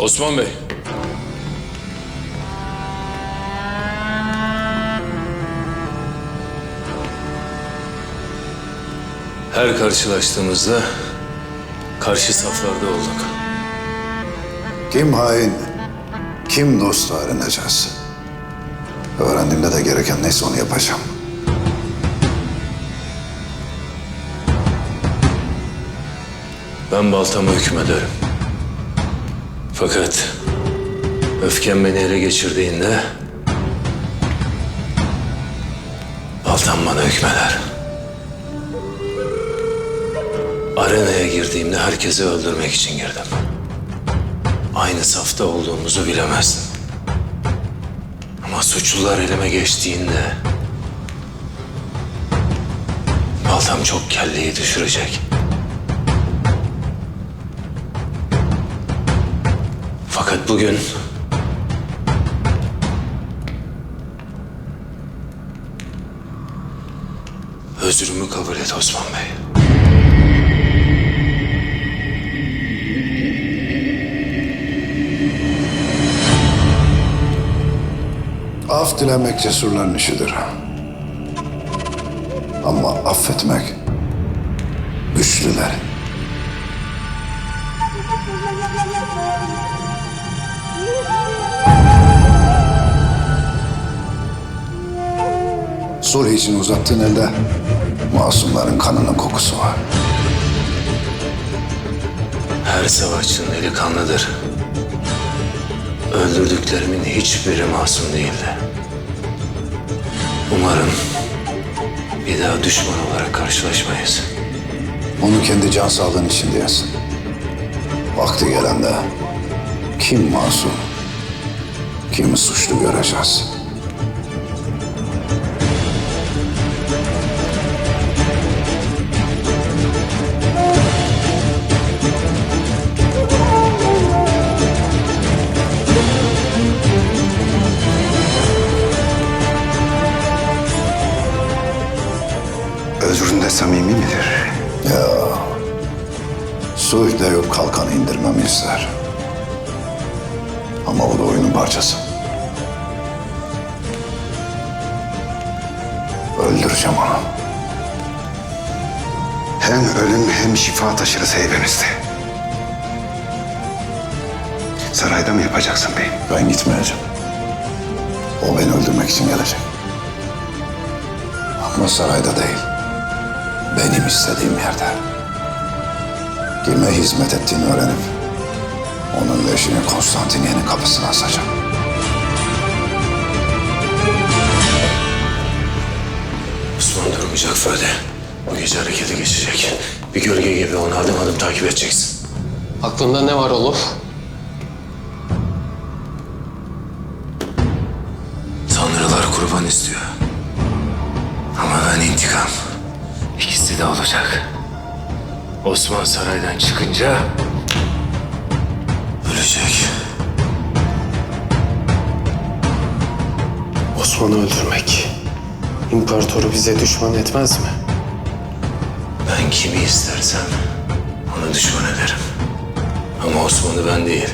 Osman Bey. Her karşılaştığımızda karşı saflarda olduk. Kim hain, kim dostu öğreneceğiz. Öğrendiğimde de gereken neyse onu yapacağım. Ben baltama hükmederim. Fakat öfkem beni ele geçirdiğinde baltam bana hükmeder. Arenaya girdiğimde herkesi öldürmek için girdim. Aynı safta olduğumuzu bilemezdim. Ama suçlular elime geçtiğinde baltam çok kelleyi düşürecek. Fakat bugün özrümü kabul et Osman Bey. Af dilemek cesurların işidir. Ama affetmek güçlülerin. Sulh için uzattığın elde masumların kanının kokusu var. Her savaşçının eli kanlıdır. Öldürdüklerimin hiçbiri masum değildi. Umarım bir daha düşman olarak karşılaşmayız. Onu kendi can sağlığın için diyesin. Vakti gelende kim masum, kimi suçlu göreceğiz. Özründe samimi midir? Ya sulh deyip kalkanı indirmemi ister. Ama o da oyunun parçası. Öldüreceğim onu. Hem ölüm hem şifa taşırız heybenizde. Sarayda mı yapacaksın beyim? Ben gitmeyeceğim. O beni öldürmek için gelecek. Ama sarayda değil. Benim istediğim yerde. Kime hizmet ettiğini öğrenip onun leşini Konstantiniye'nin kapısına asacağım. Osman durmayacak Föde. Bu gece harekete geçecek. Bir gölge gibi onu adım adım takip edeceksin. Aklında ne var Olof? Tanrılar kurban istiyor. Ama ben intikam. İkisi de olacak. Osman saraydan çıkınca ölecek. Osman'ı öldürmek. İmparatoru bize düşman etmez mi? Ben kimi istersem onu düşman ederim. Ama Osman'ı ben değil.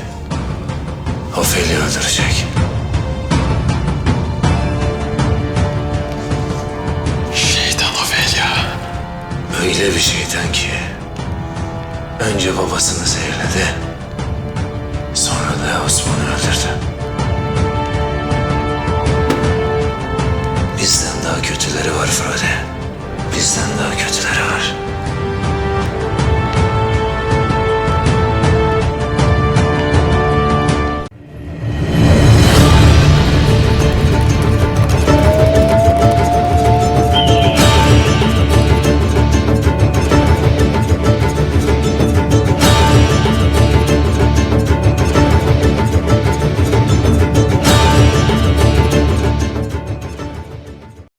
Ofelia öldürecek. Öyle bir şeytan ki önce babasını zehirledi. Sonra da Osman'ı öldürdü.